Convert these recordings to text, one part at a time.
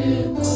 to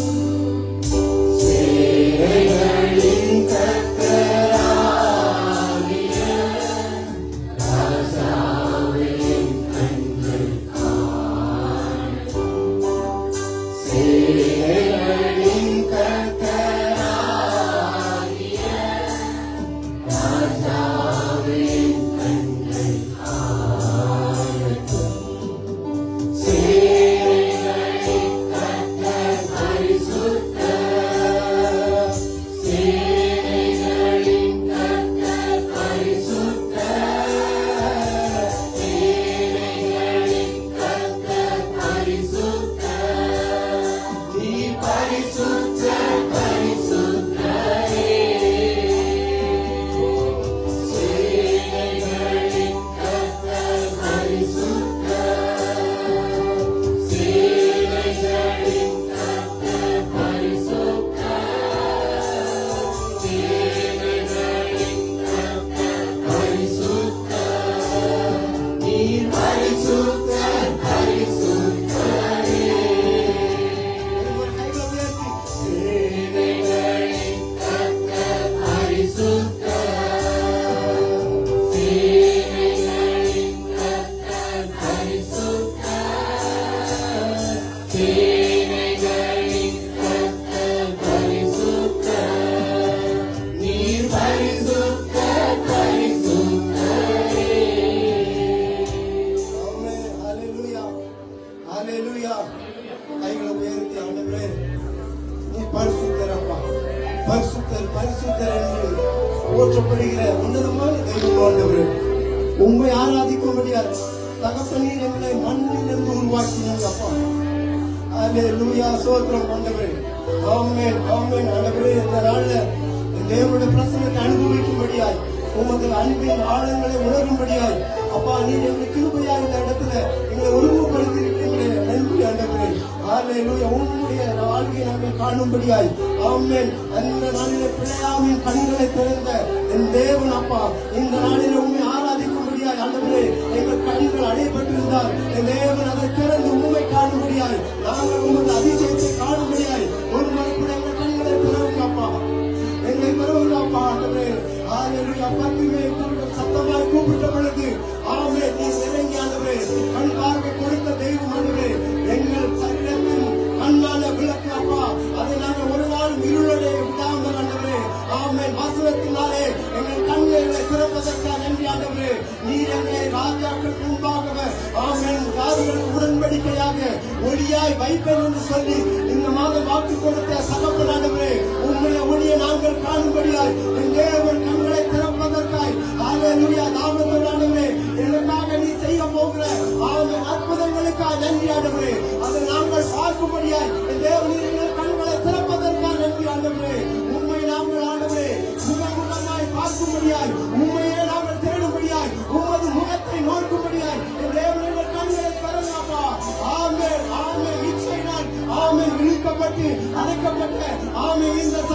லூயா சோத்திரம் ஆண்டவரே ஆமென் ஆமென் ஆண்டவரே இந்த நாள்ல தேவனுடைய பிரசனத்தை அனுபவிக்கும்படியாய் உமது அன்பின் ஆழங்களை உணரும்படியாய் அப்பா நீர் எங்களுக்கு கிருபையா இந்த இடத்துல எங்களை ஒருமுகப்படுத்தி இருக்கிறீங்களே நன்றி ஆண்டவரே. ஆலையிலூயா உன்னுடைய வாழ்க்கையை நாங்கள் காணும்படியாய் ஆமென் அந்த நாளிலே பிள்ளையாவின் கண்களை திறந்த என் தேவன் அப்பா இந்த நாளிலே உண்மை ஆராதிக்கும்படியாய் ஆண்டவரே எங்கள் கண்கள் அடைபட்டிருந்தால் என் தேவன் அதை திறந்து உண்மை காணும்படியாய் நாங்கள் உமது அதிசயத்தை காணும்படியாய் ஒரு மறுபடி எங்கள் கண்களை திறவுங்க அப்பா. எங்களை திறவுங்க அப்பா ஆண்டவரே. ஆதரவு பத்துமே கூப்பிட்டு சத்தமாய் கூப்பிட்ட பொழுது ஆமே நீ இறங்கி ஆண்டவரே. கண் பார்வை கொடுத்த தெய்வம் ஆண்டவரே. ஒளியாய் வைப்பேன் என்று சொல்லி இந்த மாதம் வாக்கு கொடுத்த சகப்ப ஆண்டவரே உங்களை ஒளியை நாங்கள் காணும்படியாய் என் தேவன் கண்களை திறப்பதற்காய் ஆலே லூயா தாமதம் ஆண்டவரே homem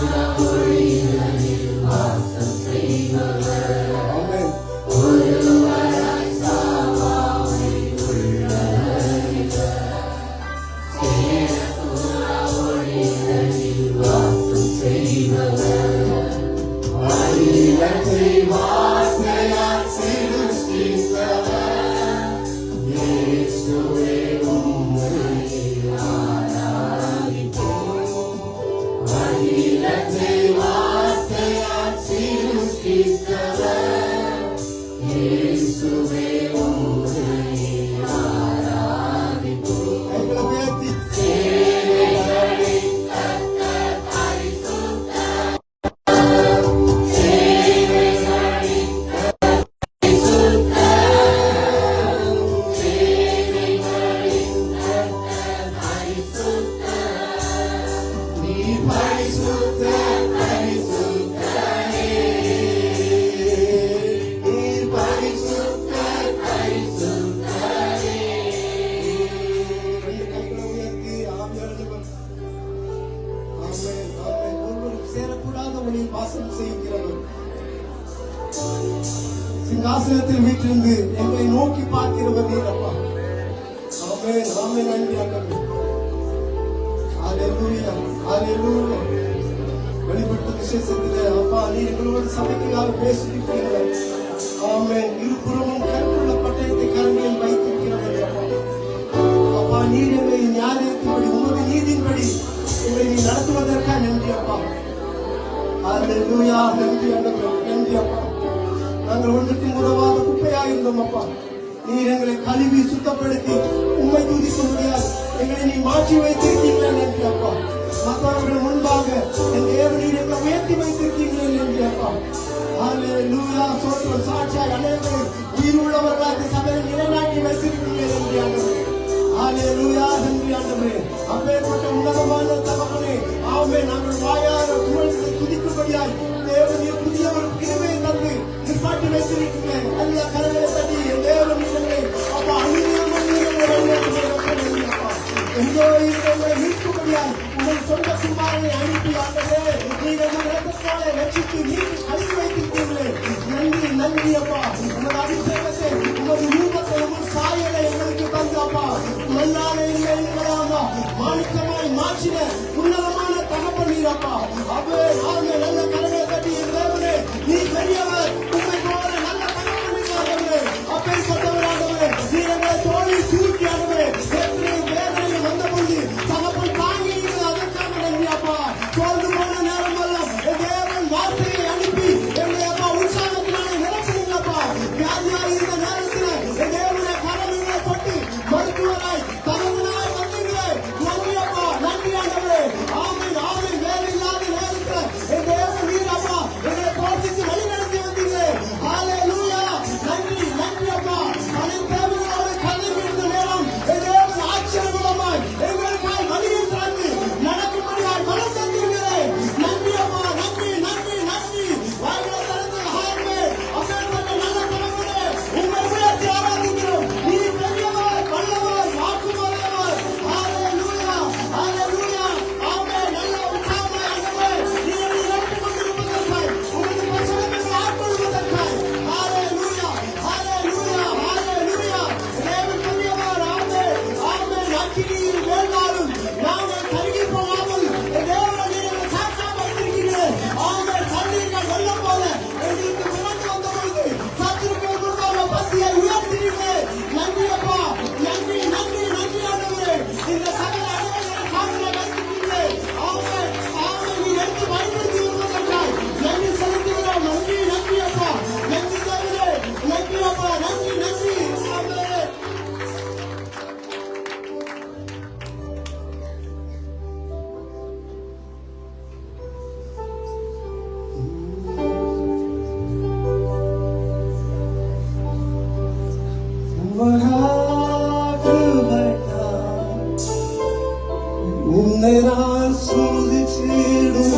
славою. வாசம் செய்கிறது. சிங்காசனத்தில் வீட்டிலிருந்து எங்களை நோக்கி பார்க்கிறவர் நீர் அப்பா ஆமே ஆமே நன்றி அக்கமே அலையூயா அலையூயா வெளிப்பட்ட விசேஷத்தில் அப்பா நீ எங்களோட சபைக்காக பேசிட்டு தூயாக எங்கி அப்பா நாங்கள் ஒன்றுக்கும் உதவாத குப்பையா இருந்தோம் அப்பா நீர் எங்களை கழுவி சுத்தப்படுத்தி உண்மை துதிக்க முடியாது எங்களை நீ மாற்றி வைத்திருக்கீங்களே நன்றி அப்பா. மற்றவர்கள் முன்பாக என் தேவனீர் எங்களை உயர்த்தி வைத்திருக்கீங்களே நன்றி அப்பா. லூயா சோற்றம் சாட்சியாக அனைவரும் உயிர் உள்ளவர்களாக சபையை நிலைநாட்டி வைத்திருக்கீங்களே நன்றி ഹാലേലൂയ ഹല്ലേലൂയ അമ്മേപ്പെട്ട ഉന്നതമായ തകർന്നേ ആമേ നമ്മൾ വായാതെ തുറന്ന് തുതിക്കുമ്പടിയായി ദേവനെ പുതിയവർ കിരുവേ തന്ന് നിപ്പാട്ടി വെച്ചിരിക്കുന്നേ എല്ലാ കരകളെ തട്ടി ദേവൻ ഇഷ്ടങ്ങളെ അപ്പൊ എന്തോ ഇഷ്ടങ്ങളെ നീക്കുമ്പടിയായി உங்கள் சொந்த குமாரனை அனுப்பி ஆண்டதே நீங்கள் ரத்தத்தாலே ரட்சித்து நீ அனுப்பி வைத்திருக்கிறீர்களே நன்றி நன்றி அப்பா 넘치는 오늘 아침 늦은